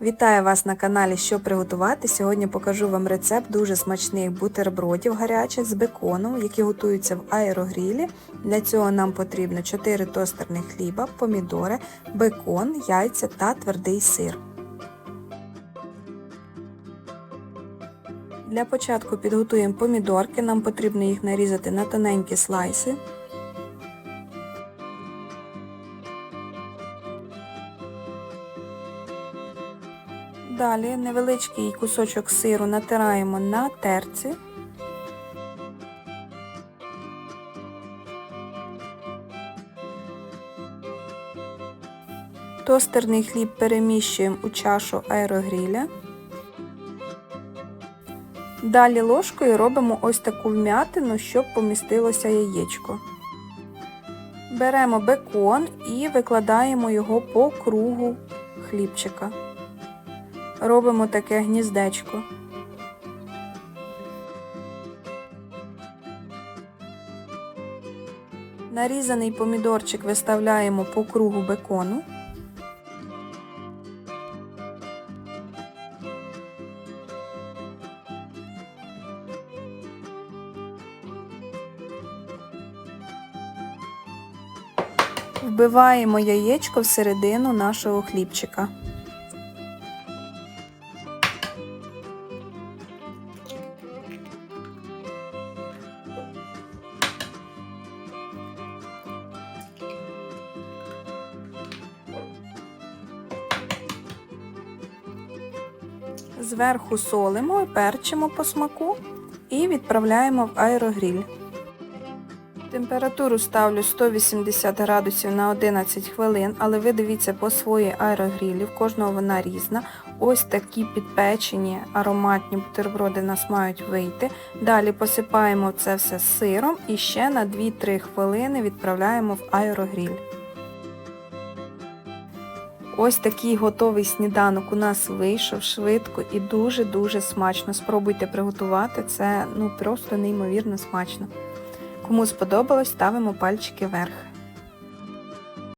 Вітаю вас на каналі Що приготувати. Сьогодні покажу вам рецепт дуже смачних бутербродів гарячих з беконом, які готуються в аерогрілі. Для цього нам потрібно 4 тостерних хліба, помідори, бекон, яйця та твердий сир. Для початку підготуємо помідорки, нам потрібно їх нарізати на тоненькі слайси. Далі невеличкий кусочок сиру натираємо на терці. Тостерний хліб переміщуємо у чашу аерогріля. Далі ложкою робимо ось таку вм'ятину, щоб помістилося яєчко. Беремо бекон і викладаємо його по кругу хлібчика робимо таке гніздечко. Нарізаний помідорчик виставляємо по кругу бекону. Вбиваємо яєчко всередину нашого хлібчика. Зверху солимо і перчимо по смаку і відправляємо в аерогріль. Температуру ставлю 180 градусів на 11 хвилин, але ви дивіться по своїй аерогрілі, в кожного вона різна. Ось такі підпечені ароматні бутерброди нас мають вийти. Далі посипаємо це все сиром і ще на 2-3 хвилини відправляємо в аерогріль. Ось такий готовий сніданок у нас вийшов швидко і дуже-дуже смачно. Спробуйте приготувати, це ну просто неймовірно смачно. Кому сподобалось, ставимо пальчики вверх.